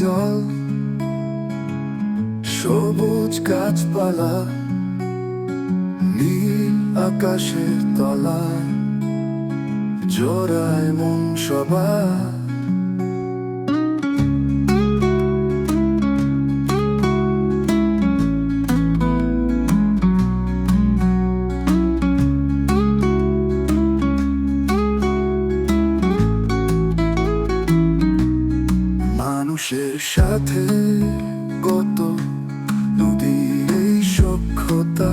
জল সবুজ গাছপালা নীল আকাশের তলা জোড়ায় মন সবার। মানুষের সাথে গত নদীর এই সক্ষতা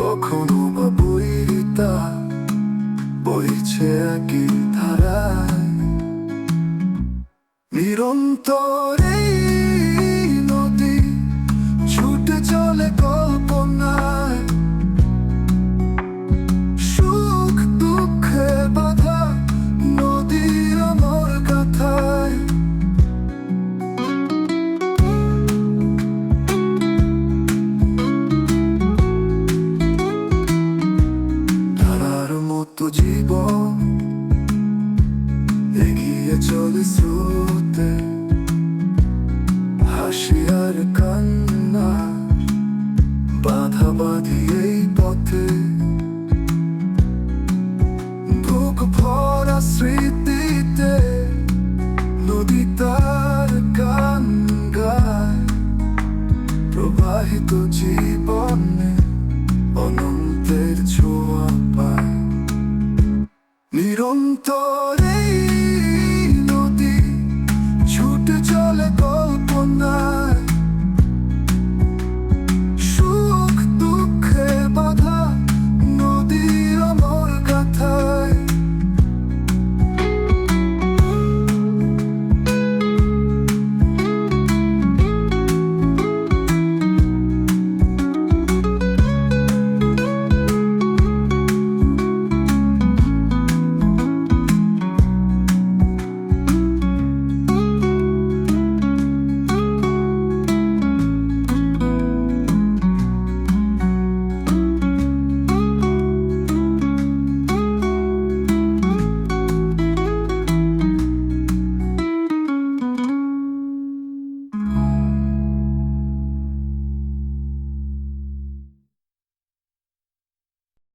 কখনো বা বইতা বইছে একই ধারায়। নিরন্তর এই পথে চলে স্রোতে হাসি আর কান্না বাধা বাঁধি এই পথে বুক ভরা স্মৃতিতে নদী তার গান গায় প্রবাহিত জীবনে অনন্তের ছোঁয়া পায় নিরন্তরেই ফুটে চলে কল্পনা